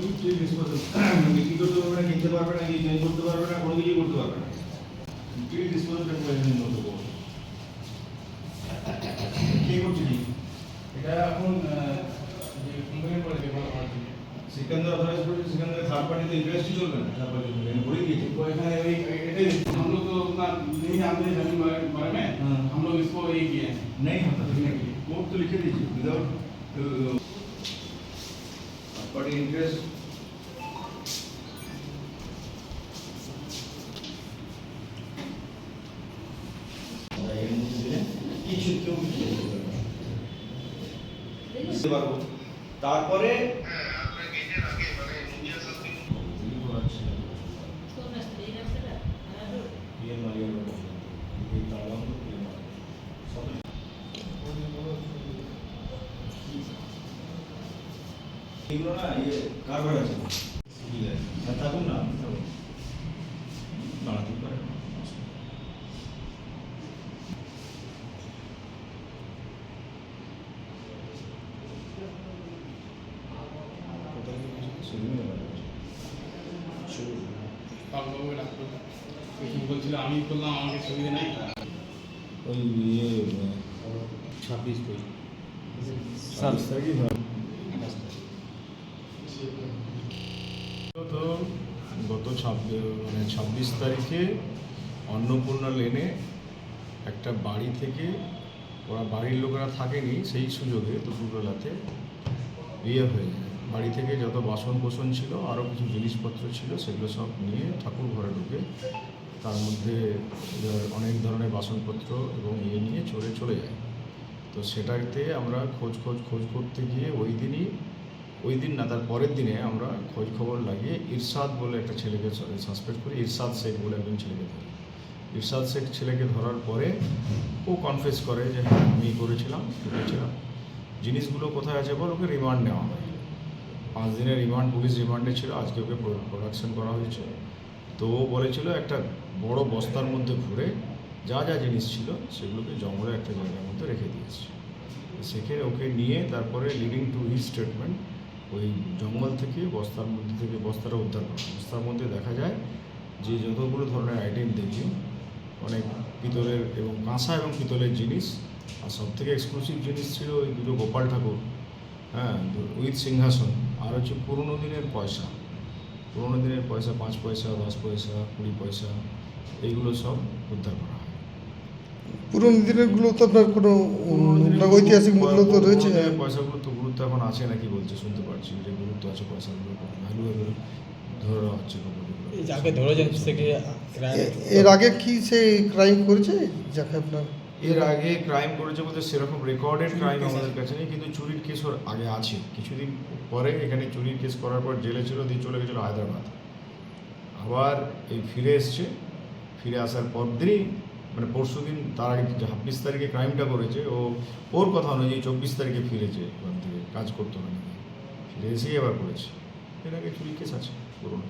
তুই ডিসপোজাল বিক্রি করতে পারবে না কিনতে পারবে না চেঞ্জ করতে পারবে না কোনো কিছু করতে পারবে না তুই ডিসপোজাল ট্রানজাকশনের মতো করো কে করছে কি এটা এখন আহ, যে কোম্পানির পরে দেখলাম আমার দিকে। সিকান্দার অথরাইজ করেছে সিকান্দার থার্ড পার্টিতে ইন্টারেস্টই চলবে না থার্ড পার্টি চলবে না বলে দিয়েছে तो एखाने वही एटे हम लोग तो उतना नहीं जानते हैं जमीन बारे बारे में हाँ। हम लोग इसको ये किए हैं नहीं होता कोर्ट तो लिखे दीजिए विदाउट पार्टी इंटरेस्ट বুঝতে পারব। তারপরে এগুলো না ইয়ে কারবার আছে। ঠিক আছে। থাকুন না আমাকে সুবিধা ওই ছাব্বিশ তারিখই গত ছাব্বিশ মানে ছাব্বিশ তারিখে অন্নপূর্ণা লেনে একটা বাড়ি থেকে ওরা বাড়ির লোকেরা থাকেনি, সেই সুযোগে দুপুরবেলাতে বিয়ে হয়ে যায়। বাড়ি থেকে যত বাসন কোসন ছিল আরও কিছু জিনিসপত্র ছিল, সেগুলো সব নিয়ে ঠাকুর ঘরে ঢুকে তার মধ্যে অনেক ধরনের বাসনপত্র এবং ইয়ে নিয়ে চলে চলে যায়। তো সেটাতে আমরা খোঁজ খোঁজ খোঁজ করতে গিয়ে ওই দিনই, ওই দিন না, তার পরের দিনে আমরা খোঁজ খবর লাগিয়ে ইরশাদ বলে একটা ছেলেকে সাসপেক্ট করি, ইরশাদ শেখ বলে একজন ছেলেকে ধরি। ইরশাদ শেখ ছেলেকে ধরার পরে ও কনফেস করে যে হ্যাঁ আমি করেছিলাম করেছিলাম। জিনিসগুলো কোথায় আছে বল, ওকে রিমান্ড নেওয়া হয়। পাঁচ দিনের রিমান্ড পুলিশ রিমান্ডে ছিল, আজকে ওকে প্রোডাকশন করা হয়েছে। তো ও বলেছিল একটা বড় বস্তার মধ্যে ঘুরে যা যা জিনিস ছিল সেগুলোকে জঙ্গলে একটা জায়গার মধ্যে রেখে দিয়েছে সেখানে ওকে নিয়ে তারপরে লিডিং টু হিজ স্টেটমেন্ট ওই জঙ্গল থেকে বস্তার মধ্যে থেকে বস্তাটা উদ্ধার করা। বস্তার মধ্যে দেখা যায় যে যতগুলো ধরনের আইটেম দেখি অনেক পিতলের এবং কাঁসা এবং পিতলের জিনিস, আর সব থেকে এক্সক্লুসিভ জিনিস ছিল ওই দুটো গোপাল ঠাকুর হ্যাঁ উইথ সিংহাসন। আর হচ্ছে পুরোনো দিনের পয়সা পুরোনো দিনের পয়সা পাঁচ পয়সা দশ পয়সা কুড়ি পয়সা এইগুলো সব উদ্ধার করা হয়। পুরনো দিনেরগুলো তো আপনার কোনো ঐতিহাসিক মূল্য তো রয়েছে। পয়সাগুলো তো গুরুত্ব এখন আছে নাকি বলছে শুনতে পাচ্ছি যে গুরুত্ব আছে পয়সাগুলো ভ্যালু এগুলো ধরে রাখা হচ্ছে এই যাকে থেকে এ- এর আগে কি সে ক্রাইম করেছে? যাকে আপনার এর আগে ক্রাইম করেছে বলতে সেরকম রেকর্ডেড ক্রাইম আমাদের কাছে নেই কিন্তু চুরির কেস ওর আগে আছে। কিছুদিন পরে এখানে চুরির কেস করার পর জেলে ছিল দিয়ে চলে গেছিল হায়দ্রাবাদ। আবার এই ফিরে এসছে। ফিরে আসার পর দিনই মানে পরশু দিন তার আগে ছাব্বিশ তারিখে ক্রাইমটা করেছে ও ওর কথা অনুযায়ী চব্বিশ তারিখে ফিরেছে। ওখান থেকে কাজ করতো না। ফিরে এসেই আবার করেছে। এর আগে চুরি কেস আছে পুরোনো।